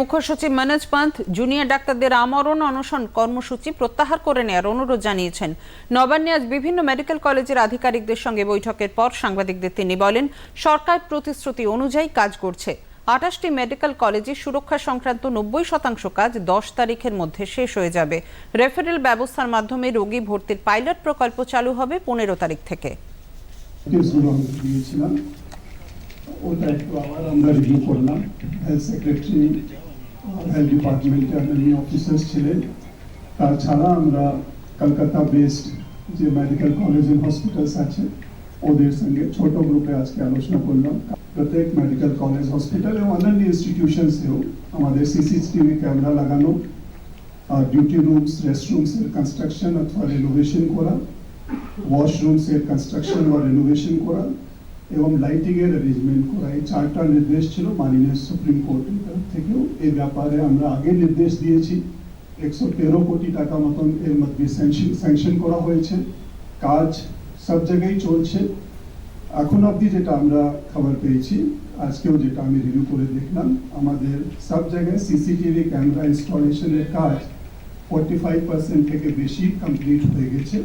মুখ্য সচিব মনোজ পান্থ জুনিয়র ডাক্তারদের আমরণ অনশন কর্মসূচি প্রত্যাহার করে নেওয়ার অনুরোধ জানিয়েছেন। নবান্নে আজ বিভিন্ন মেডিকেল কলেজের আধিকারিকদের সঙ্গে বৈঠকের পর সাংবাদিকদের তিনি বলেন, সরকার প্রতিশ্রুতি অনুযায়ী কাজ করছে। আঠাশটি মেডিকেল কলেজে সুরক্ষা সংক্রান্ত নব্বই শতাংশ কাজ দশ তারিখের মধ্যে শেষ হয়ে যাবে। রেফারেল ব্যবস্থার মাধ্যমে রোগী ভর্তির পাইলট প্রকল্প চালু হবে পনেরো তারিখ থেকে। ওটা একটু আবার আমরা রিভিউ করলাম। হেলথ সেক্রেটারি হেলথ ডিপার্টমেন্টে অন্যান্য অফিসার্স ছিলেন তাছাড়া আমরা কলকাতা বেসড যে মেডিকেল কলেজ এন্ড হসপিটালস আছে ওদের সঙ্গে ছোট গ্রুপে আজকে আলোচনা করলাম প্রত্যেক মেডিকেল কলেজ হসপিটাল এবং অন্যান্য ইনস্টিটিউশনসেও আমাদের সিসিটিভি ক্যামেরা লাগানো ডিউটি রুমস রেস্টরুমস এর কনস্ট্রাকশন অথবা রেনোভেশন করা ওয়াশরুমস এর কনস্ট্রাকশন বা রেনোভেশন করা এবং লাইটিংয়ের অ্যারেঞ্জমেন্ট করা, এই চারটা নির্দেশ ছিল মাননীয় সুপ্রিম কোর্টের তরফ থেকেও। এই ব্যাপারে আমরা আগে নির্দেশ দিয়েছি। একশো তেরো কোটি টাকা মতন এর মধ্যে স্যাংশন করা হয়েছে। কাজ সব জায়গায় চলছে। এখন অবধি যেটা আমরা খবর পেয়েছি, আজকেও যেটা আমি রিভিউ করে দেখলাম, আমাদের সব জায়গায় সিসিটিভি ক্যামেরা ইনস্টলেশনের কাজ ফোর্টি ফাইভ পার্সেন্ট থেকে বেশি কমপ্লিট হয়ে গেছে।